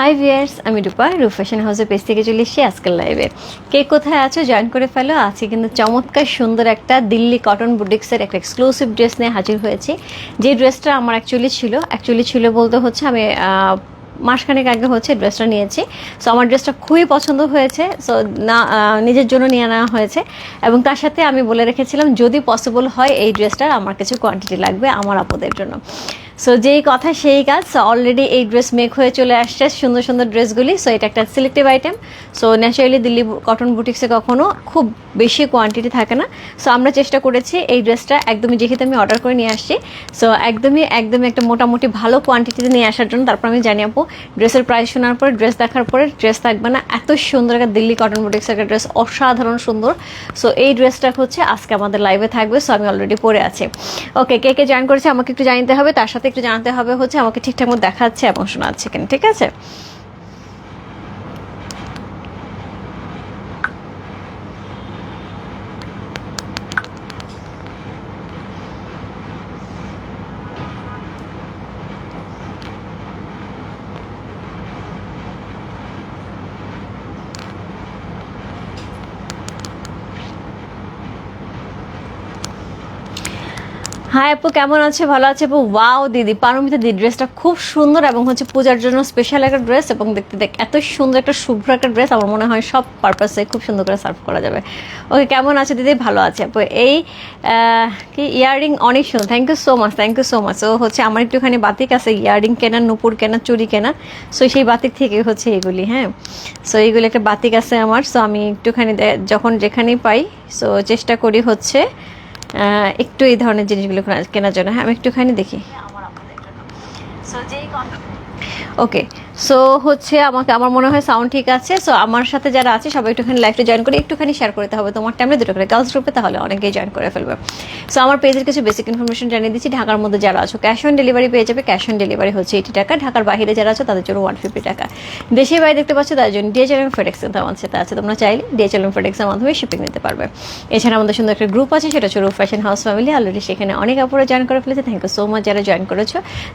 High viewers আমি রূপা রূপ fashion হাউসের পেজ থেকে চলে এসেছি আজকের লাইভে কে কোথায় আছো জয়েন করে ফেলো। আজকে কিন্তু চমৎকার, সুন্দর একটা দিল্লি কটন বুটিক্সের একটা এক্সক্লুসিভ ড্রেস নিয়ে হাজির হয়েছি। যে ড্রেসটা আমার অ্যাকচুয়ালি ছিল অ্যাকচুয়ালি ছিল বলতে হচ্ছে আমি মাসখানেক আগে হচ্ছে ড্রেসটা নিয়েছি। সো আমার ড্রেসটা খুবই পছন্দ হয়েছে। সো না নিজের জন্য নিয়ে নেওয়া হয়েছে। এবং তার সাথে আমি বলে রেখেছিলাম, যদি পসিবল হয় এই ড্রেসটার আমার কিছু কোয়ান্টিটি লাগবে আমার আপদের জন্য। সো যেই কথা সেই কাজ অলরেডি এই ড্রেস মেক হয়ে চলে আসছে, সুন্দর সুন্দর ড্রেসগুলি সো এটা একটা selective item so naturally Delhi cotton বুটিক্সে কখনো খুব বেশি কোয়ান্টিটি থাকে না। সো আমরা চেষ্টা করেছি এই ড্রেসটা একদমই যেহেতু আমি অর্ডার করে নিয়ে আসছি সো একদমই একদমই একটা মোটামুটি ভালো কোয়ান্টিটিতে নিয়ে আসার জন্য তারপর আমি জানি আপু ড্রেসের প্রাইস শোনার পরে ড্রেস দেখার পরে ড্রেস থাকবে না। এত সুন্দর একটা দিল্লি কটন বুটিক্সের একটা ড্রেস অসাধারণ সুন্দর। সো এই ড্রেসটা হচ্ছে আজকে আমাদের লাইভে থাকবে সো আমি অলরেডি পরে আছি। ওকে কে কে জয়েন করেছে আমাকে একটু জানতে হবে, তার সাথে একটু জানতে হবে হচ্ছে আমাকে ঠিকঠাক মতো দেখাচ্ছে এবং শোনাচ্ছে কিনা ঠিক আছে? হাই আপু, কেমন আছে? ভালো আছে আপু? ওয়াও দিদি, পারমিতা দিদি ড্রেসটা খুব সুন্দর এবং হচ্ছে পূজার জন্য স্পেশাল একটা ড্রেস এবং দেখতে দেখ, এত সুন্দর একটা শুভ্র একটা ড্রেস আমার মনে হয় সব পারপাসে খুব সুন্দর করে সার্ভ করা যাবে। ওকে কেমন আছে দিদি? ভালো আছে আপু। এই কি ইয়াররিং অনেক সুন্দর। Thank you so much thank you so much ও হচ্ছে আমার একটুখানি বাতিক আছে ইয়াররিং কেনা, নুপুর কেনা চুরি কেনা। সো সেই বাতিক থেকে হচ্ছে এগুলি হ্যাঁ। সো এইগুলি একটা বাতিক আছে আমার। সো আমি একটুখানি যখন যেখানেই পাই সো চেষ্টা করি হচ্ছে একটু এই ধরনের জিনিসগুলো কেনা- কেনার জন্য। হ্যাঁ আমি একটুখানি দেখি। ওকে সো হচ্ছে আমাকে, আমার মনে হয় সাউন্ড ঠিক আছে। সো আমার সাথে যারা আছে, সবাই একটুখানি লাইভটা জয়েন করে একটুখানি শেয়ার করতে হবে। তোমার টাইমে দুটো করে। গার্লস গ্রুপে তাহলে অনেকেই জয়েন করে ফেলবে। সো আমার পেজের কিছু বেসিক ইনফরমেশন জানিয়ে দিচ্ছি। ঢাকার মধ্যে যারা আছো ক্যাশ অন ডেলিভারি পেয়ে যাবে। ক্যাশ অন ডেলিভারি হচ্ছে এইটি টাকা। ঢাকার বাইরে যারা আছো, তাদের জন্য ওয়ান ফিফটি টাকা। দেশের বাইরে দেখতে পাচ্ছ তার জন্য ডিএচএল এবং ফেডেক্সের দাম আছে। তোমরা চাইলে ডিএচএল এবং ফেডেক্সের মাধ্যমে শিপিং নিতে পারবে। এছাড়া আমাদের সুন্দর একটা গ্রুপ আছে, সেটা হচ্ছে ফ্যাশন হাউস ফ্যামিলি অলরেডি সেখানে অনেক আপুরা জয়েন করে ফেলেছে। থ্যাংক ইউ সো মাচ যারা জয়েন করেছ।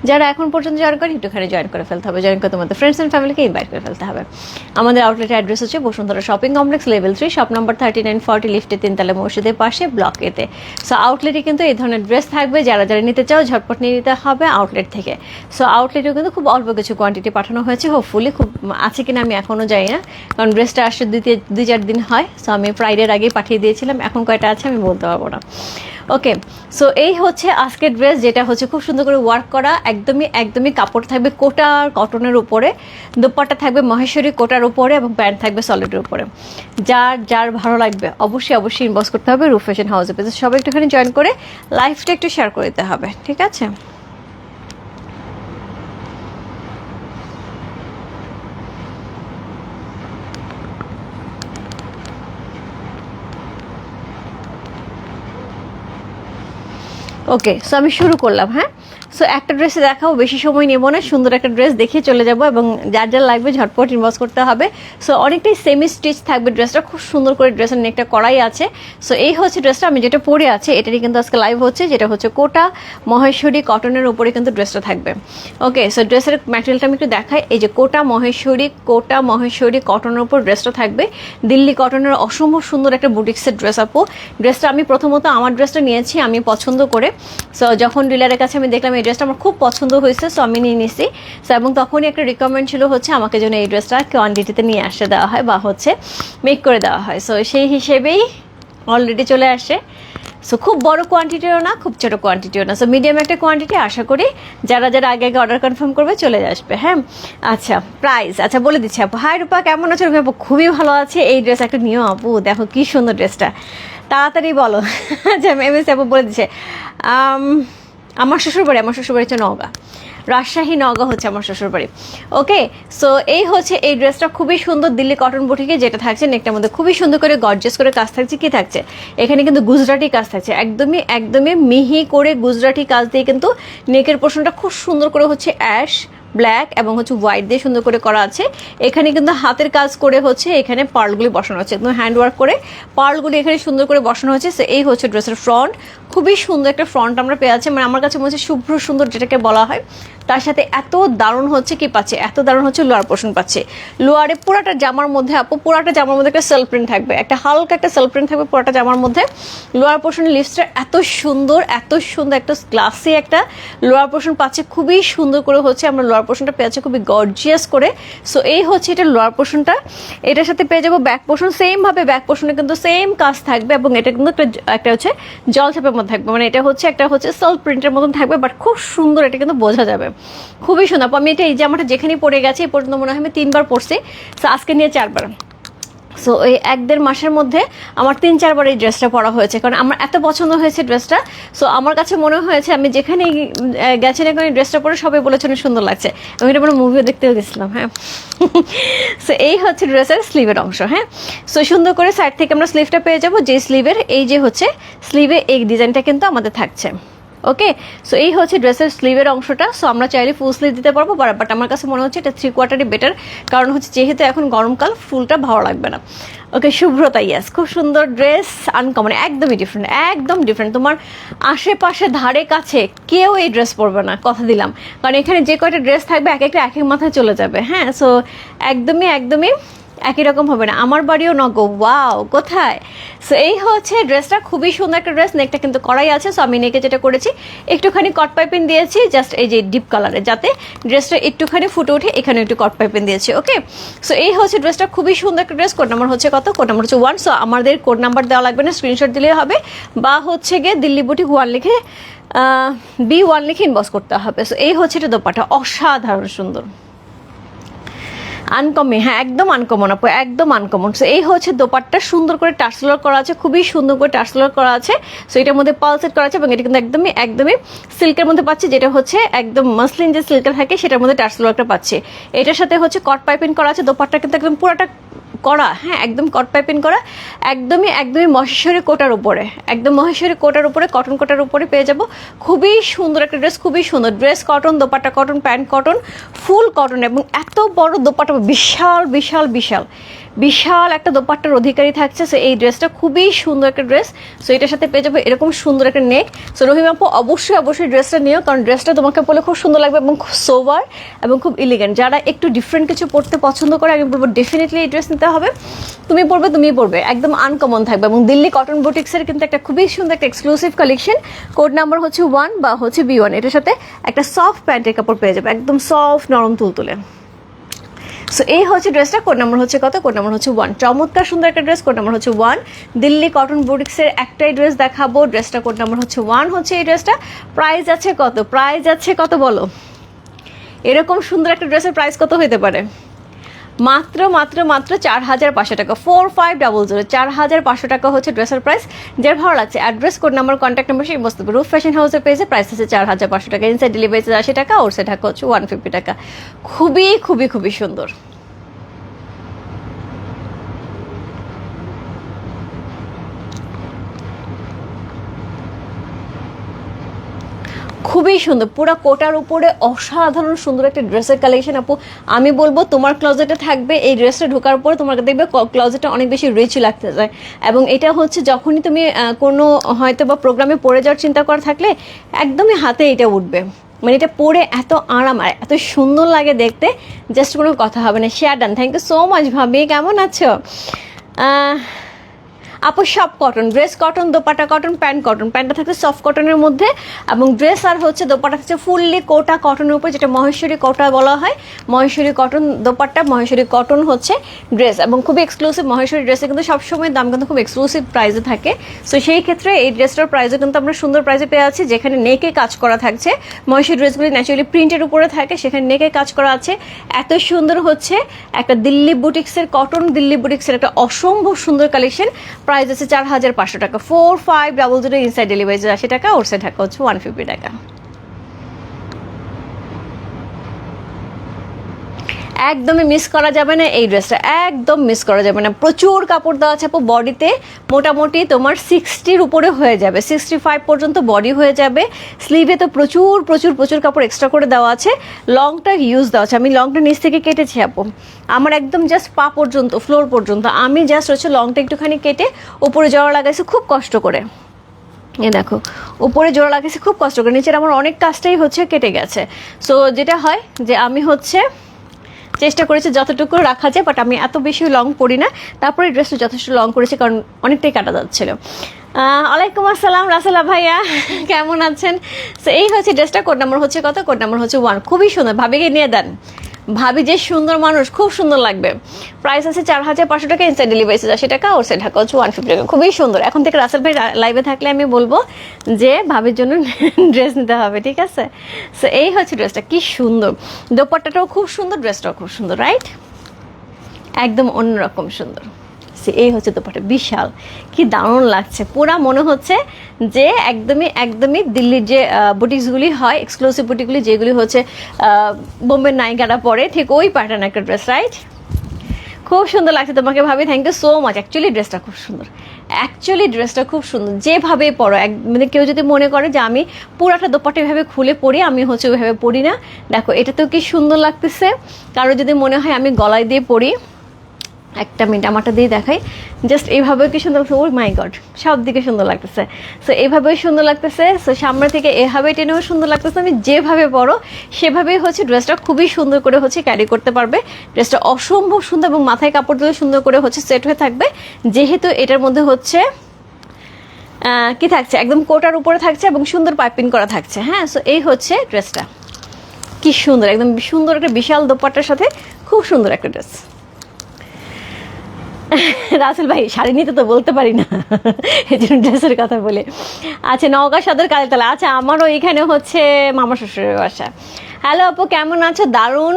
যারা এখন পর্যন্ত জয়েন করে একটুখানি জয়েন করে ফেলতে হবে। জয়েন করে তোমাদের ফ্রেন্ডস অ্যান্ড ফ্যামিলিকে ইনভাইট করে ফেলতে হবে। আমাদের আউটলেটের অ্যাড্রেস হচ্ছে Bashundhara shopping complex level three shop number thirty nine forty লিফটে তিনতলা মসজিদের পাশে ব্লক এতে। সো আউটলেটে কিন্তু এই ধরনের ড্রেস থাকবে। যারা যারা নিতে চাও, ঝটপট নিয়ে নিতে হবে আউটলেট থেকে। সো আউটলেটেও কিন্তু খুব অল্প কিছু কোয়ান্টিটি পাঠানো হয়েছে। হোপফুলি খুব আছে কিনা আমি এখনও জানি না। কারণ ড্রেসটা আসছে দুই চার দিন হয়। সো আমি ফ্রাইডের আগেই পাঠিয়ে দিয়েছিলাম। এখন কয়টা আছে আমি বলতে পারব না। ওকে সো এই হচ্ছে আজকের ড্রেস যেটা হচ্ছে খুব সুন্দর করে ওয়ার্ক করা, একদমই একদমই কাপড় থাকবে কোটা কটনের উপরে দুপাটা থাকবে মহেশ্বরী কোটার উপরে এবং প্যান্ট থাকবে সলিডের উপরে। যার যার ভালো লাগবে অবশ্যই অবশ্যই ইনভস্ট করতে হবে রুফ ফ্যাশন হাউসে সবাই একটুখানি জয়েন করে লাইফটা একটু শেয়ার করে দিতে হবে, ঠিক আছে? ওকে সো আমি শুরু করলাম হ্যাঁ? সো একটা ড্রেসে দেখাও বেশি সময় নেব না, সুন্দর একটা ড্রেস দেখে চলে যাব এবং যার যার লাগবে ঝটপট ইনবক্স করতে হবে। সো অনেকটাই সেমি স্টিচ থাকবে ড্রেসটা খুব সুন্দর করে ড্রেসের নেকটা করাই আছে। সো এই হচ্ছে ড্রেসটা আমি যেটা পরে আছে, এটারই কিন্তু আজকে লাইভ হচ্ছে, যেটা হচ্ছে কোটা, মহেশ্বরী কটনের উপরে কিন্তু ড্রেসটা থাকবে। ওকে সো ড্রেসের ম্যাটেরিয়ালটা আমি একটু দেখাই, এই যে কোটা, মহেশ্বরী কোটা, মহেশ্বরী কটনের উপর ড্রেসটা থাকবে। দিল্লি কটনের অসম্ভব সুন্দর একটা বুটিক্সের ড্রেস আপু। ড্রেসটা আমি প্রথমত আমার ড্রেসটা নিয়েছি, আমি পছন্দ করে। সো যখন ডিলারের কাছে আমি দেখলাম এই ড্রেসটা আমার খুব পছন্দ হয়েছে সো আমি নিয়ে নিছি। সো এবং তখনই একটা রিকমেন্ড ছিল হচ্ছে আমাকে যেন এই ড্রেসটা কোয়ান্টিটিতে নিয়ে আসতে দেওয়া হয় বা হচ্ছে মেক করে দেওয়া হয়। সো সেই হিসেবেই অলরেডি চলে আসে। সো খুব বড় কোয়ান্টিটিও না, খুব ছোটো কোয়ান্টিটিও না। সো মিডিয়াম একটা কোয়ান্টিটি আশা করি যারা যারা আগে আগে অর্ডার কনফার্ম করবে চলে আসবে হ্যাঁ? আচ্ছা প্রাইস আচ্ছা বলে দিচ্ছি আপু। হাই রূপা, কেমন আছো? রূপা আপু, খুবই ভালো আছে। এই ড্রেস একটা নিও আপু, দেখো কি সুন্দর ড্রেসটা তাড়াতাড়ি বলো। আচ্ছা এম এস আপু বলে দিচ্ছে। আমার শ্বশুরবাড়ি আমার শ্বশুরবাড়ি হচ্ছে নওগাঁ। রাজশাহী, নওগাঁ হচ্ছে আমার শ্বশুরবাড়ি। ওকে সো এই হচ্ছে এই ড্রেসটা খুবই সুন্দর দিল্লি কটন বুটিকে যেটা থাকছে নেকটার মধ্যে খুবই সুন্দর করে গর্জেস করে কাজ থাকছে। কি থাকছে? এখানে কিন্তু গুজরাটি কাজ থাকছে। একদমই একদমই মিহি করে গুজরাটি কাজ দিয়ে কিন্তু নেকের পোর্শনটা খুব সুন্দর করে হচ্ছে অ্যাশ ব্ল্যাক এবং হচ্ছে হোয়াইট দিয়ে সুন্দর করে করা আছে। এখানে কিন্তু হাতের কাজ করে হচ্ছে এখানে পার্লগুলি বসানো হচ্ছে একদম হ্যান্ড ওয়ার্ক করে পার্লগুলি এখানে সুন্দর করে বসানো হচ্ছে। So, এই হচ্ছে ড্রেসের ফ্রন্ট। খুবই সুন্দর একটা ফ্রন্ট আমরা পেয়ে আছি মানে আমার কাছে মনে হচ্ছে শুভ্র সুন্দর যেটাকে বলা হয়। তার সাথে এত দারুণ হচ্ছে কি পাচ্ছে? এত দারুণ হচ্ছে লোয়ার পোর্শন পাচ্ছে। লোয়ারে পুরাটা জামার মধ্যে আপু পুরাটা জামার মধ্যে একটা সেল প্রিন্ট থাকবে। একটা হালকা একটা সেল প্রিন্ট থাকবে পুরাটা জামার মধ্যে। লোয়ার পোর্শনের লিপসটা এত সুন্দর এত সুন্দর একটা ক্লাসি একটা লোয়ার পোর্শন পাচ্ছে। খুবই সুন্দর করে হচ্ছে আমরা লোয়ার পোর্শনটা পেয়ে যাচ্ছে খুবই গর্জিয়াস করে। সো এই হচ্ছে এটা লোয়ার পোর্শনটা এটার সাথে পেয়ে যাব ব্যাক পোর্শন সেম ভাবে ব্যাক পোর্শনে কিন্তু সেম কাজ থাকবে এবং এটা কিন্তু একটা হচ্ছে জল ছাপের মধ্যে থাকবে। মানে এটা হচ্ছে একটা হচ্ছে সেলফ প্রিন্টের মতন থাকবে বাট খুব সুন্দর এটা কিন্তু বোঝা যাবে। খুবই সুন্দর। আমি এটা এই জামাটা যেখানেই পড়ে গেছে এই পর্যন্ত মনে হয় আমি তিনবার পড়ছি। সো আজকে নিয়ে চারবার। সো এই এক দেড় মাসের মধ্যে আমার তিন চারবার এই ড্রেসটা পরা হয়েছে। কারণ আমার এত পছন্দ হয়েছে ড্রেসটা সো আমার কাছে মনে হয়েছে আমি যেখানে গেছি না কারণ ড্রেসটা পরে সবাই বলেছে অনেক সুন্দর লাগছে। আমি এটা আমার মুভিও দেখতেও গেছিলাম হ্যাঁ। সো এই হচ্ছে ড্রেসের স্লিভের অংশ হ্যাঁ। সো সুন্দর করে সাইড থেকে আমরা স্লিভটা পেয়ে যাব। যে স্লিভের এই যে হচ্ছে স্লিভে এই ডিজাইনটা কিন্তু আমাদের থাকছে। ওকে সো এই হচ্ছে ড্রেসের স্লিভের অংশটা। সো আমরা চাইলে ফুল স্লিভ দিতে পারব বাট আমার কাছে মনে হচ্ছে এটা থ্রি কোয়ার্টারই বেটার কারণ হচ্ছে যেহেতু এখন গরমকাল ফুলটা ভালো লাগবে না। ওকে শুভ্রতা ইয়াস খুব সুন্দর ড্রেস আনকমন একদমই ডিফারেন্ট একদম ডিফারেন্ট তোমার আশেপাশে, ধারে, কাছে কেউ এই ড্রেস পরবে না, কথা দিলাম। কারণ এখানে যে কয়টা ড্রেস থাকবে, এক একটা এক এক মাথায় চলে যাবে হ্যাঁ? সো একদমই একদমই একই রকম হবে না। আমার বাড়িও নগো ওয়াও কোথায়? সো এই হচ্ছে ড্রেসটা খুবই সুন্দর একটা ড্রেস নেকটা কিন্তু করাই আছে সো আমি নেকে যেটা করেছি, একটুখানি কট পাইপিং দিয়েছি জাস্ট এই যে ডিপ কালারে যাতে ড্রেসটা একটুখানি ফুটে উঠে এখানে একটু কট পাইপিং দিয়েছি ওকে সো এই হচ্ছে ড্রেসটা খুবই সুন্দর একটা ড্রেস কোড নাম্বার হচ্ছে কত? কোড নাম্বার হচ্ছে ওয়ান সো আমাদের কোড নাম্বার দেওয়া লাগবে না স্ক্রিনশট দিলেই হবে, বা হচ্ছে গিয়ে দিল্লি বুটিক ওয়ান লিখে বি ওয়ান লিখে ইনবক্স করতে হবে। সো এই হচ্ছে এটা দোপাটা, অসাধারণ সুন্দর। আনকমন হ্যাঁ একদম আনকমন আপু, একদম আনকমন সো এই হচ্ছে দোপাট্টা, সুন্দর করে টার্সেলর করা আছে, খুবই সুন্দর করে টার্সেলর করা আছে। সো এটার মধ্যে পালসেট করা আছে এবং এটা কিন্তু একদমই একদমই সিল্কের মধ্যে পাচ্ছে, যেটা হচ্ছে একদম মাসলিন যে সিল্কের থাকে, সেটার মধ্যে টার্সেলরটা পাচ্ছে। এটার সাথে হচ্ছে কট পাইপিং করা আছে, দোপাট্টা কিন্তু একদম পুরাটা করা হ্যাঁ একদম কট পাইপিং করা, একদমই একদমই মহেশ্বরী কোটার উপরে, একদম মহেশ্বরী কোটার উপরে, কটন কোটার উপরে পেয়ে যাব। খুবই সুন্দর একটা ড্রেস খুবই সুন্দর dress cotton dupatta cotton pant cotton full cotton এবং এত বড় দোপাটা বিশাল বিশাল বিশাল। বিশাল একটা দোপাট্টার অধিকারী থাকছে সো এই ড্রেসটা খুবই সুন্দর একটা ড্রেস সো এটার সাথে পেয়ে যাব এরকম সুন্দর একটা নেক সো রহিম আপু, অবশ্যই অবশ্যই ড্রেসটা নিও, কারণ ড্রেসটা তোমাকে বলে খুব সুন্দর লাগবে এবং খুব সোভার এবং খুব ইলিগেন্ট যারা একটু ডিফারেন্ট কিছু পড়তে পছন্দ করে, আমি বলব ডেফিনেটলি এই ড্রেস নিতে হবে। তুমি পড়বে তুমি পড়বে একদম আনকমন থাকবে এবং দিল্লি কটন বুটিক্সের কিন্তু একটা খুবই সুন্দর একটা এক্সক্লুসিভ কালেকশন কোড নাম্বার হচ্ছে ওয়ান বা হচ্ছে বি ওয়ান এটার সাথে একটা সফট প্যান্টের কাপড় পেয়ে যাবে, একদম সফট নরম তুলতুলে। সো এই হচ্ছে ড্রেসটা কোড নাম্বার হচ্ছে কত? কোড নাম্বার হচ্ছে ওয়ান চমৎকার, সুন্দর একটা ড্রেস কোড নাম্বার হচ্ছে ওয়ান দিল্লি কটন বুটিক্সের একটাই ড্রেস দেখাবো। ড্রেসটা কোড নাম্বার হচ্ছে ওয়ান হচ্ছে এই ড্রেসটা প্রাইস আছে কত? প্রাইস আছে কত বলো? এরকম সুন্দর একটা ড্রেসের প্রাইস কত হতে পারে? মাত্র মাত্র মাত্র চার হাজার পাঁচশো টাকা। ফোর ফাইভ ডাবল জিরো চার হাজার পাঁচশো টাকা হচ্ছে ড্রেসের প্রাইস যার ভালো লাগছে address code number contact number সেই বসতে রুফ ফ্যাশন হাউসের পেয়েছে প্রাইস আছে চার হাজার পাঁচশো টাকা। ইনসাইড ডেলিভারি আশি টাকা ওর সে ঢাকা হচ্ছে ওয়ান ফিফটি টাকা। খুবই খুবই খুবই সুন্দর। খুবই সুন্দর। পুরো কোটার উপরে অসাধারণ সুন্দর একটা ড্রেসের কালেকশন আপু। আমি বলব, তোমার ক্লজেটে থাকবে, এই ড্রেসটা ঢোকার পরে তোমার দেখবে ক্লজেটটা অনেক বেশি রিচ লাগতে যায়। এবং এটা হচ্ছে যখনই তুমি কোনো হয়তো বা প্রোগ্রামে পড়ে যাওয়ার চিন্তা করা থাকলে, একদমই হাতে এটা উঠবে। মানে এটা পরে এত আরাম আর এত সুন্দর লাগে দেখতে জাস্ট কোনো কথা হবে না। Share done thank you so much ভাবি। কেমন আছো? আপু, সব cotton dress cotton dupatta cotton pant cotton প্যান্টটা থাকছে সফট কটনের মধ্যে এবং ড্রেস আর হচ্ছে দোপাটা থাকছে ফুললি কোটা কটনের উপর, যেটা মহেশ্বরী কোটা বলা হয়। মহেশ্বরী কটন দোপাট্টা, মহেশ্বরী কটন হচ্ছে ড্রেস এবং খুবই এক্সক্লুসিভ মহেশ্বরী ড্রেসে কিন্তু সবসময় দাম কিন্তু খুব এক্সক্লুসিভ প্রাইসে থাকে। সো সেই ক্ষেত্রে এই ড্রেসটার প্রাইসও কিন্তু আমরা সুন্দর প্রাইসে পেয়ে আছি, যেখানে নেকে কাজ করা থাকছে। মহেশ্বরী ড্রেসগুলি ন্যাচারালি প্রিন্টের উপরে থাকে, সেখানে নেকে কাজ করা আছে। এত সুন্দর হচ্ছে একটা দিল্লি বুটিক্সের কটন দিল্লি বুটিক্সের একটা অসম্ভব সুন্দর কালেকশন প্রাইস আছে চার হাজার পাঁচশো টাকা। Four five double zero inside delivery আশি টাকা ওর সাইড টাকা হচ্ছে ওয়ান ফিফটি টাকা। একদমই মিস করা যাবে না এই ড্রেসটা একদম মিস করা যাবে না। প্রচুর কাপড় দেওয়া আছে আপু বডিতে মোটামুটি তোমার সিক্সটির উপরে হয়ে যাবে। সিক্সটি ফাইভ পর্যন্ত বডি হয়ে যাবে। স্লিভে তো প্রচুর প্রচুর প্রচুর কাপড় এক্সট্রা করে দেওয়া আছে। লংটা ইউজ দেওয়া আছে। আমি লংটা নিচ থেকে কেটেছি আপু। আমার একদম জাস্ট পা পর্যন্ত ফ্লোর পর্যন্ত। আমি জাস্ট হচ্ছে লংটা একটুখানি কেটে উপরে জড়া লাগাইছি খুব কষ্ট করে। এ দেখো, উপরে জোড়া লাগিয়েছি খুব কষ্ট করে। নিচের আমার অনেক কাজটাই হচ্ছে কেটে গেছে। সো যেটা হয় যে আমি হচ্ছে চেষ্টা করেছি যতটুকু রাখা যায় বাট আমি এত বেশি লং পরি না। তারপরে ড্রেসটা যথেষ্ট লং করেছি, কারণ অনেকটাই কাটা যাচ্ছিল। ওয়ালাইকুম আসসালাম রাসেলা ভাইয়া। কেমন আছেন? সো এই হচ্ছে ড্রেসটা কোড নাম্বার হচ্ছে কত? কোড নাম্বার হচ্ছে ওয়ান খুবই সুন্দর। ভাবিকে নিয়ে দেন। ভাবি যে সুন্দর মানুষ, খুব সুন্দর লাগবে। প্রাইস আছে চার হাজার পাঁচশো টাকা ইনসাইড ডেলিভারি আশি টাকা ওর সাইড ঢাকা হচ্ছে ওয়ান ফিফটি খুবই সুন্দর। এখন থেকে রাসেল ভাই লাইভে থাকলে আমি বলব যে, ভাবির জন্য ড্রেস নিতে হবে, ঠিক আছে? সো এই হচ্ছে ড্রেসটা কি সুন্দর। দোপাট্টাটাও খুব সুন্দর ড্রেসটাও খুব সুন্দর রাইট একদম অন্যরকম সুন্দর। সে এই হচ্ছে দোপাট্টা। বিশাল, কি দারুণ লাগছে। পুরা মনে হচ্ছে যে একদমই একদমই দিল্লির যে বুটিক্সগুলি হয় এক্সক্লুসিভ বুটিকগুলি, যেগুলি হচ্ছে বোম্বের নায়িকারা পরে, ঠিক ওই প্যাটার্ন একটা ড্রেস রাইট খুব সুন্দর লাগছে তোমাকে ভাবি thank you so much actually ড্রেসটা খুব সুন্দর। অ্যাকচুয়ালি ড্রেসটা খুব সুন্দর। যেভাবে পরো, এক মানে কেউ যদি মনে করে যে আমি পুরাটা দোপাটা এভাবে খুলে পরি, আমি হচ্ছে ওইভাবে পরি না। দেখো, এটাতেও কি সুন্দর লাগতেছে? কারও যদি মনে হয় আমি গলায় দিয়ে পরি একটা মিনিট আমারটা দিয়ে দেখাই। জাস্ট এইভাবে কি সুন্দর ও মাই গড সব দিকে সুন্দর লাগতেছে। সো এইভাবেই সুন্দর লাগতেছে। সো সামনে থেকে এভাবে টেনেও সুন্দর লাগতেছে। আমি যেভাবে পরো সেভাবেই হচ্ছে ড্রেসটা খুবই সুন্দর করে হচ্ছে ক্যারি করতে পারবে। ড্রেসটা অসম্ভব সুন্দর এবং মাথায় কাপড় দিলে সুন্দর করে হচ্ছে সেট হয়ে থাকবে। যেহেতু এটার মধ্যে হচ্ছে কি থাকছে? একদম কোটার উপরে থাকছে এবং সুন্দর পাইপিং করা থাকছে। হ্যাঁ সো এই হচ্ছে ড্রেসটা। কি সুন্দর, একদম সুন্দর একটা বিশাল দোপাট্টার সাথে খুব সুন্দর একটা ড্রেস। রাসেল ভাই, শাড়ি নিতে তো বলতে পারি না। এই ড্রেসের কথা বলে। আচ্ছা নওগাঁ সদর কালীতলা। আচ্ছা আমারও এখানে হচ্ছে মামা শ্বশুরের বাসা। হ্যালো আপু, কেমন আছো? দারুণ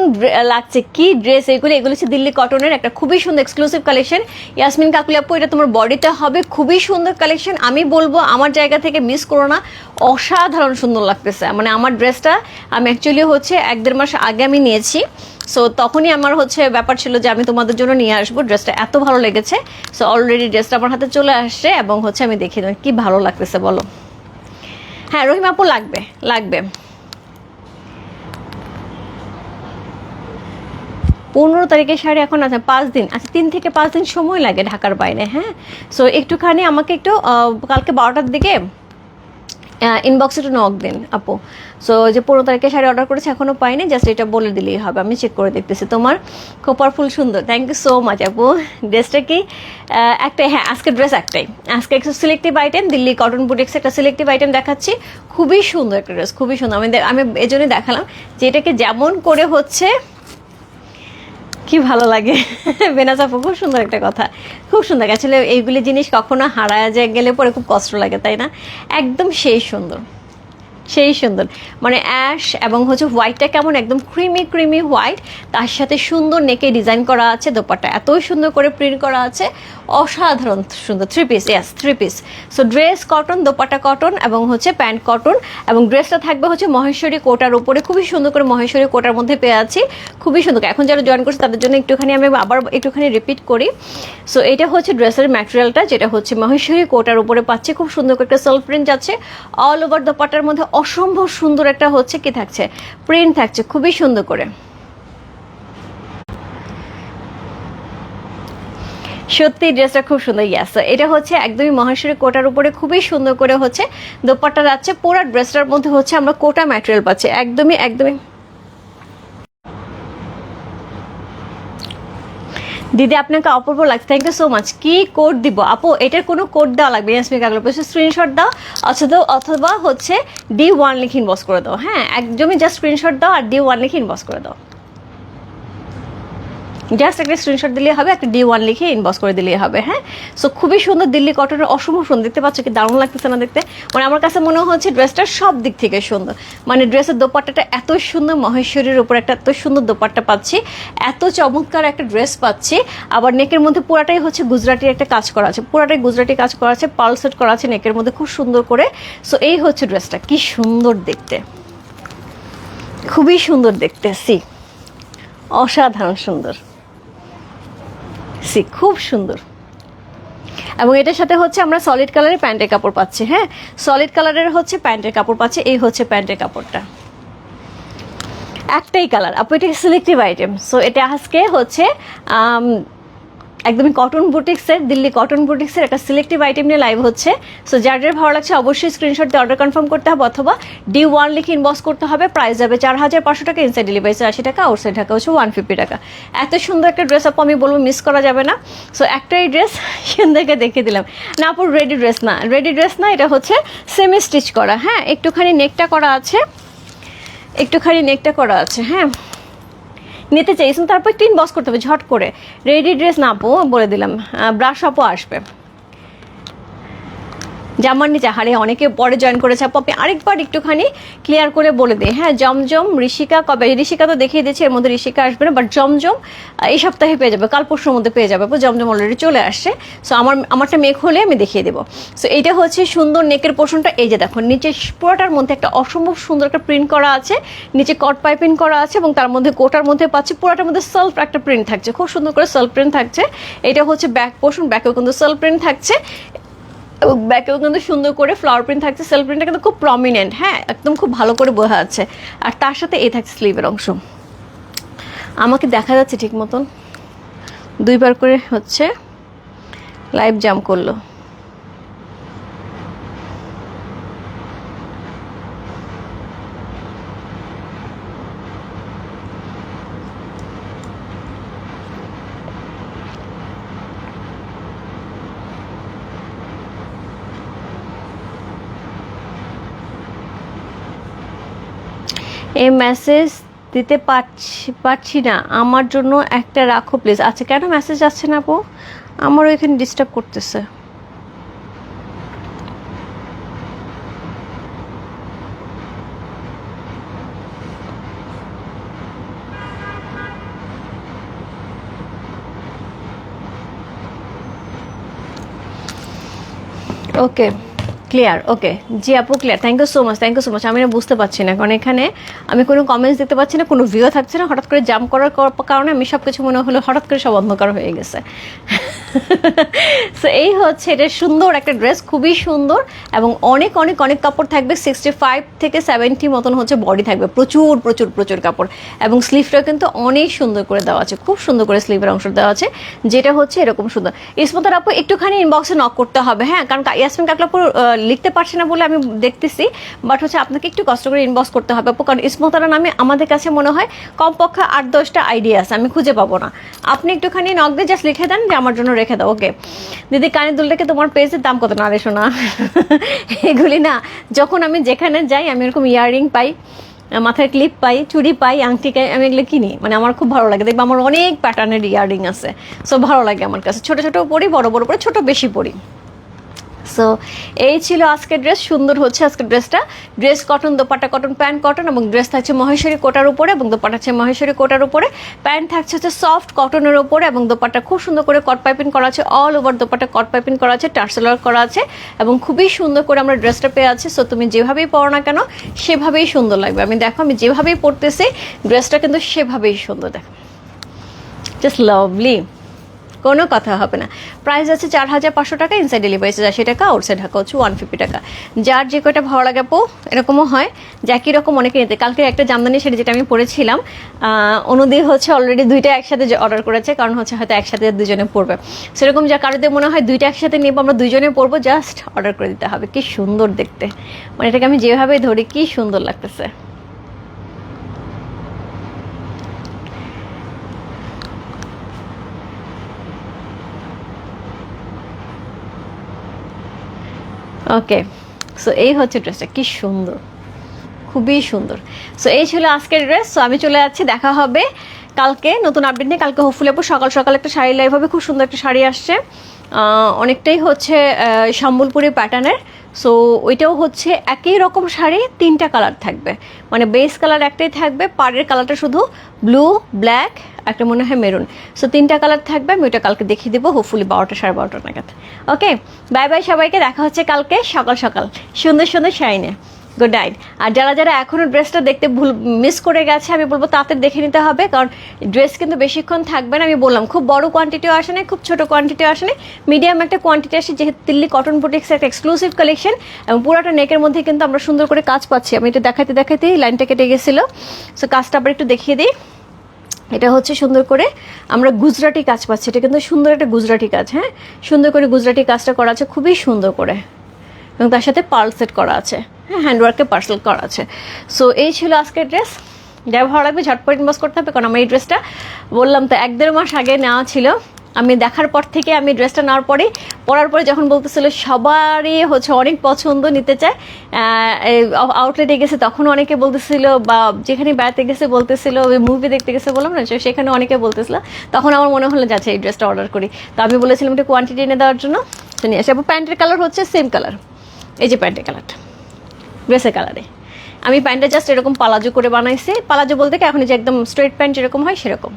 লাগছে। কি ড্রেস এগুলো এগুলো হচ্ছে দিল্লি কটনের একটা খুবই সুন্দর এক্সক্লুসিভ কালেকশন ইয়াসমিন কাকুলি আপু, এটা তোমার বডিতে হবে। খুবই সুন্দর কালেকশন আমি বলব, আমার জায়গা থেকে মিস করো না। অসাধারণ সুন্দর লাগতেছে। মানে আমার ড্রেসটা আমি অ্যাকচুয়ালি হচ্ছে এক দেড় মাস আগে আমি নিয়েছি। সো তখনই আমার হচ্ছে ব্যাপার ছিল যে আমি তোমাদের জন্য নিয়ে আসব। ড্রেসটা এত ভালো লেগেছে। সো অলরেডি ড্রেসটা আমার হাতে চলে আসছে এবং হচ্ছে আমি দেখি কি ভালো লাগতেছে, বলো? হ্যাঁ রহিম আপু, লাগবে লাগবে। পনেরো তারিখের শাড়ি এখন আছে, পাঁচ দিন। আচ্ছা তিন থেকে পাঁচ দিন সময় লাগে ঢাকার বাইরে হ্যাঁ? সো একটুখানি আমাকে একটু কালকে বারোটার দিকে ইনবক্সে একটু নক দিন, আপু। সো যে পনেরো তারিখে শাড়ি অর্ডার করেছে এখনও পাইনি জাস্ট এটা বলে দিলেই হবে, আমি চেক করে দেখতেছি। তোমার খোপার ফুল সুন্দর থ্যাংক ইউ সো মাচ আপু। ড্রেসটা কি? একটাই হ্যাঁ আজকে ড্রেস একটাই। আজকে একটু selective item Delhi cotton boutiques একটা সিলেক্টিভ আইটেম দেখাচ্ছি। খুবই সুন্দর একটা ড্রেস খুবই সুন্দর। আমি আমি এই জন্যই দেখালাম যে এটাকে যেমন করে হচ্ছে কি ভালো লাগে? বেনাজ খুব সুন্দর একটা কথা। খুব সুন্দর। আসলে এইগুলি জিনিস কখনো হারায় যায়, গেলে পরে খুব কষ্ট লাগে, তাই না? একদম সেই সুন্দর। সেই সুন্দর। মানে অ্যাশ এবং হচ্ছে হোয়াইটটা কেমন? একদম ক্রিমি ক্রিমি হোয়াইট তার সাথে সুন্দর নেকে ডিজাইন করা আছে দোপাট্টা। এতই সুন্দর করে প্রিন্ট করা আছে। অসাধারণ সুন্দর three piece yes three piece so dress cotton dupatta cotton এবং হচ্ছে প্যান্ট কটন এবং ড্রেসটা থাকবে হচ্ছে মহেশ্বরী কোটার উপরে। খুবই সুন্দর করে মহেশ্বরী কোটার মধ্যে পেয়ে আছি। খুবই সুন্দর। এখন যারা জয়েন করছে, তাদের জন্য একটুখানি আমি আবার একটুখানি রিপিট করি। সো এটা হচ্ছে ড্রেসের ম্যাটেরিয়ালটা যেটা হচ্ছে মহেশ্বরী কোটার উপরে পাচ্ছে। খুব সুন্দর করে একটা সেলফ প্রিন্ট আছে অল ওভার দোপাট্টার মধ্যে অসম্ভব সুন্দর একটা হচ্ছে কি থাকছে? প্রিন্ট থাকছে, খুবই সুন্দর করে। সত্যি ড্রেসটা খুব সুন্দর ইয়াস এটা হচ্ছে একদমই মহেশ্বরী কোটার উপরে খুবই সুন্দর করে হচ্ছে দোপাট্টা যাচ্ছে। পুরো ড্রেসটার মধ্যে হচ্ছে আমরা কোটা ম্যাটেরিয়াল পাচ্ছি। একদমই একদমই। দিদি, আপনাকে অপূর্ব লাগছে। থ্যাংক ইউ সো মাচ কি কোড দিব? আপু, এটার কোনো কোড দেওয়া লাগবে? ইয়াসমিন কাগলো স্ক্রিনশট দাও। অথবা অথবা হচ্ছে ডি ওয়ান লিখে ইনবক্স করে দাও। হ্যাঁ একদমই জাস্ট স্ক্রিনশট দাও আর ডি ওয়ান লিখে ইনবক্স করে দাও। জাস্ট একটা স্ক্রিনশট দিলেই হবে, একটা ডি ওয়ান লিখে ইনবক্স করে দিলেই হবে হ্যাঁ? সো খুবই সুন্দর দিল্লি কটনের অসম্ভব সুন্দর, দেখতে পাচ্ছ কি দারুণ লাগতেছে না দেখতে? মানে আমার কাছে মনে হচ্ছে ড্রেসটা সব দিক থেকে সুন্দর। মানে ড্রেসের দোপাট্টাটা এত সুন্দর, মহেশ্বরীর উপর একটা এত সুন্দর দোপাট্টা পাচ্ছি, এত চমৎকার একটা ড্রেস পাচ্ছি, আবার নেকের মধ্যে পুরাটাই হচ্ছে গুজরাটির একটা কাজ করা আছে, পুরাটাই গুজরাটি কাজ করা আছে পার্ল সেট করা আছে নেকের মধ্যে খুব সুন্দর করে। সো এই হচ্ছে ড্রেসটা কি সুন্দর দেখতে। খুবই সুন্দর দেখতে সি অসাধারণ সুন্দর। সি, খুব সুন্দর। এবং এটার সাথে হচ্ছে আমরা সলিড কালারের প্যান্টের কাপড় পাচ্ছি হ্যাঁ? সলিড কালারের হচ্ছে প্যান্টের কাপড় পাচ্ছি, এই হচ্ছে প্যান্টের কাপড়টা। একটাই কালার আপু এটা সিলেক্টিভ আইটেম সো এটা আজকে হচ্ছে একদমই কটন বুটিক্সের দিল্লি কটন বুটিক্সের একটা সিলেক্টিভ আইটেম নিয়ে লাইভ হচ্ছে। সো যার যার ভালো লাগছে অবশ্যই স্ক্রিনশট দিয়ে অর্ডার কনফার্ম করতে হবে অথবা ডি ওয়ান লিখে ইনবক্স করতে হবে প্রাইস যাবে চার হাজার পাঁচশো টাকা ইনসাইড ডেলিভারি আশি টাকা আউটসাইড টাকা হচ্ছে ওয়ান ফিফটি টাকা। এত সুন্দর একটা ড্রেস আপু, আমি বলব মিস করা যাবে না। সো একটাই ড্রেস সেন্দাকে দেখে দিলাম। না আপুর রেডি ড্রেস না। রেডি ড্রেস না, এটা হচ্ছে সেমি স্টিচ করা। হ্যাঁ একটুখানি নেকটা করা আছে। একটুখানি নেকটা করা আছে হ্যাঁ। নিতে চাইছেন তারপর একটু ইনবক্স করতে হবে ঝট করে। রেডি ড্রেস না আপু বলে দিলাম। ব্রাশ আপও আসবে। জামার নিচে হারে অনেকে পরে জয়েন করেছে। আপু, আপনি আরেকবার একটুখানি ক্লিয়ার করে বলে দিই হ্যাঁ জমজম, ঋষিকা কবে? ঋষিকা তো দেখিয়ে দিয়েছে, এর মধ্যে ঋষিকা আসবে না বাট জমজম এই সপ্তাহে পেয়ে যাবে, কাল পরশুর মধ্যে পেয়ে যাবে। জমজম অলরেডি চলে আসছে। সো আমার, আমারটা মেঘ হলে আমি দেখিয়ে দেবো। সো এইটা হচ্ছে সুন্দর নেকের পোর্শনটা এই যে দেখো নিচে পুরোটার মধ্যে একটা অসম্ভব সুন্দর একটা প্রিন্ট করা আছে। নিচে কট পাইপিং করা আছে এবং তার মধ্যে কোটার মধ্যে পাচ্ছে, পুরোটার মধ্যে সেলফ একটা প্রিন্ট থাকছে। খুব সুন্দর করে সেলফ প্রিন্ট থাকছে। এটা হচ্ছে ব্যাক পোর্শন ব্যাকেও কিন্তু সেলফ প্রিন্ট থাকছে। ব্যাকেও কিন্তু সুন্দর করে ফ্লাওয়ার প্রিন্ট থাকছে। সেলফ প্রিন্টটা কিন্তু খুব প্রমিনেন্ট হ্যাঁ? একদম খুব ভালো করে বোঝা যাচ্ছে। আর তার সাথে এই থাকছে স্লিভের অংশ। আমাকে দেখা যাচ্ছে ঠিক মতন। দুইবার করে হচ্ছে লাইভ জাম্প করল। এই মেসেজ দিতে পারছি পারছি না। আমার জন্য একটা রাখো প্লিজ আচ্ছা কেন মেসেজ আসছে না আপু? আমারও এখানে ডিস্টার্ব করতেছে। ওকে ক্লিয়ার ওকে জি আপু clear thank you so much thank you so much আমি না বুঝতে পারছি না, কারণ এখানে আমি কোনো কমেন্টস দেখতে পাচ্ছি না, কোনো ভিউ থাকছে না। হঠাৎ করে জাম্প করার কারণে আমি সব কিছু মনে হলো হঠাৎ করে সব অন্ধকার হয়ে গেছে। সো এই হচ্ছে এটা সুন্দর একটা ড্রেস খুবই সুন্দর এবং অনেক অনেক অনেক কাপড় থাকবে। সিক্সটি ফাইভ থেকে সেভেন্টি মতন হচ্ছে বডি থাকবে। প্রচুর প্রচুর প্রচুর কাপড় এবং স্লিভটা কিন্তু অনেক সুন্দর করে দেওয়া আছে। খুব সুন্দর করে স্লিভের অংশ দেওয়া আছে, যেটা হচ্ছে এরকম সুন্দর। ইসমতার আপু, একটুখানি ইনবক্সে নক করতে হবে হ্যাঁ? কারণ ইয়াসমিন কাকলাপুর লিখতে পারছে না বলে আমি দেখতেছি বাট হচ্ছে আপনাকে একটু কষ্ট করে ইনবক্স করতে হবে আপু, কারণ ইসমতারা নামে আমাদের কাছে মনে হয় কমপক্ষে আট, দশটা আইডিয়া আছে, আমি খুঁজে পাবো না। আপনি একটুখানি নক দিয়ে জাস্ট লিখে দেন যে আমার জন্য রেখে দাও ওকে দিদি কানে রেখে তোমার পেজের দাম কত? না রেশো না এগুলি না, যখন আমি যেখানে যাই, আমি এরকম ইয়াররিং পাই মাথায় ক্লিপ পাই, চুড়ি পাই, আংটি আমি এগুলো কিনি। মানে আমার খুব ভালো লাগে। দেখব আমার অনেক প্যাটার্নের ইয়াররিং আছে। সো ভালো লাগে আমার কাছে। ছোটো ছোটো পরি, বড় বড় পরি, ছোটো বেশি পরি। সো এই ছিল আজকের ড্রেস সুন্দর হচ্ছে আজকের ড্রেসটা dress cotton dupatta cotton pant cotton এবং ড্রেস থাকছে মহেশ্বরী কোটার উপরে এবং দোপাট্টা আছে মহেশ্বরী কোটার উপরে। প্যান্ট থাকছে হচ্ছে সফট কটনের উপরে এবং দোপাট্টা খুব সুন্দর করে কট পাইপিং করা আছে। All over dupatta cut piping করা আছে টার্সেলার করা আছে এবং খুবই সুন্দর করে আমরা ড্রেসটা পেয়ে আছি। সো তুমি যেভাবেই পরো না কেন, সেভাবেই সুন্দর লাগবে। আমি দেখো, আমি যেভাবেই পরতেছি ড্রেসটা কিন্তু সেভাবেই সুন্দর দেখো। জাস্ট লাভলি কোনো কথা হবে না। প্রাইস আছে চার হাজার পাঁচশো টাকা ইনসাইড ডেলিভারি চার্জ আশি টাকা আউটসাইড ঢাকা হচ্ছে ওয়ান ফিফটি টাকা। যার যে কয়টা ভালো লাগে পো, এরকমও হয়। একই রকম অনেকে নিতে কালকে একটা জামদানি শাড়ি যেটা আমি পরেছিলাম অনুদি হচ্ছে অলরেডি দুইটা একসাথে অর্ডার করেছে, কারণ হচ্ছে হয়তো একসাথে দুজনে পড়বে সেরকম যা কারোদের মনে হয় দুইটা একসাথে নেব, আমরা দুজনে পরবো জাস্ট অর্ডার করে দিতে হবে। কি সুন্দর দেখতে। মানে এটাকে আমি যেভাবে ধরি, কি সুন্দর লাগতেছে। ওকে সো এই হচ্ছে ড্রেসটা। কি সুন্দর। খুবই সুন্দর। সো এই ছিল আজকের ড্রেস। সো আমি চলে যাচ্ছি। দেখা হবে কালকে। নতুন আপডেট নিয়ে কালকে হোপফুলি আপু সকাল সকাল একটা শাড়ি লাইভ হবে। খুব সুন্দর একটা শাড়ি আসছে। অনেকটাই হচ্ছে সম্বলপুরি প্যাটার্নের সো ওইটাও হচ্ছে একই রকম শাড়ি, তিনটা কালার থাকবে। মানে বেস কালার একটাই থাকবে। পাড়ের কালারটা শুধু ব্লু ব্ল্যাক একটা মনে হয় মেরুন। সো তিনটা কালার থাকবে, আমি ওইটা কালকে দেখিয়ে দেবো। হোপফুলি বারোটা, সাড়ে বারোটা নাগাদ। ওকে বাই বাই সবাইকে, দেখা হচ্ছে কালকে, সকাল সকাল। সুন্দর সুন্দর শাইনে। গুড নাইট আর যারা যারা এখনও ড্রেসটা দেখতে ভুল মিস করে গেছে, আমি বলব তাতে দেখে নিতে হবে, কারণ ড্রেস কিন্তু বেশিক্ষণ থাকবে না, আমি বললাম। খুব বড় কোয়ান্টিটিও আসে না খুব ছোট কোয়ান্টিটিও আসে না মিডিয়াম একটা কোয়ান্টিটি আসে, যেহেতু দিল্লি কটন বুটিক্স একটা এক্সক্লুসিভ কালেকশন এবং পুরোটা নেকের মধ্যে কিন্তু আমরা সুন্দর করে কাজ পাচ্ছি। আমি এটা দেখাতে দেখাতেই লাইনটা কেটে গেছিল। সো কাজটা আবার একটু দেখিয়ে দিই। এটা হচ্ছে সুন্দর করে আমরা গুজরাটি কাজ পাচ্ছি। এটা কিন্তু সুন্দর একটা গুজরাটি কাজ হ্যাঁ? সুন্দর করে গুজরাটি কাজটা করা আছে, খুবই সুন্দর করে। এবং তার সাথে পার্ল সেট করা আছে হ্যাঁ? হ্যান্ডওয়ার্কে পার্সেল করা আছে। সো এই ছিল আজকের ড্রেস। যা ভালো লাগবে, ঝটপট ইনভেস্ট করতে হবে, কারণ আমার এই ড্রেসটা বললাম তো এক দেড় মাস আগে নেওয়া ছিল। আমি দেখার পর থেকে আমি ড্রেসটা নেওয়ার পরে, পরার পরে যখন বলতেছিল সবারই হচ্ছে অনেক পছন্দ নিতে চায় আউটলেটে গেছে তখন অনেকে বলতেছিল বা যেখানে বেড়াতে গেছে বলতেছিল, ওই মুভি দেখতে গেছে বললাম না সেখানে অনেকে বলতেছিল। তখন আমার মনে হলো যাচ্ছে এই ড্রেসটা অর্ডার করি। তো আমি বলেছিলাম একটু কোয়ান্টিটি এনে দেওয়ার জন্য, তো নিয়ে আসি। প্যান্টের কালার হচ্ছে সেম কালার এই যে প্যান্টের কালারটা ড্রেসের কালারে আমি প্যান্টটা জাস্ট এরকম পালাজো করে বানাইছি। পালাজো বলতে কি, এখন যে একদম স্ট্রেট প্যান্ট যেরকম হয় সেরকম।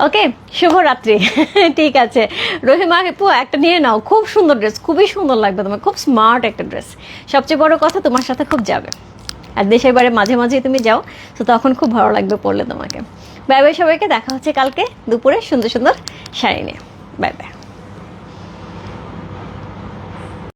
ওকে, শুভরাত্রি। ঠিক আছে। রহিমা হেপু একটা নিয়ে নাও। খুব সুন্দর ড্রেস খুবই সুন্দর লাগবে তোমার। খুব স্মার্ট একটা ড্রেস সবচেয়ে বড় কথা, তোমার সাথে খুব যাবে। আর দেশের বারে মাঝে মাঝেই তুমি যাও, তো তখন খুব ভালো লাগবে পড়লে তোমাকে। বাই বাই সবাইকে, দেখা হচ্ছে কালকে দুপুরে সুন্দর সুন্দর শাড়ি নিয়ে। Bye bye.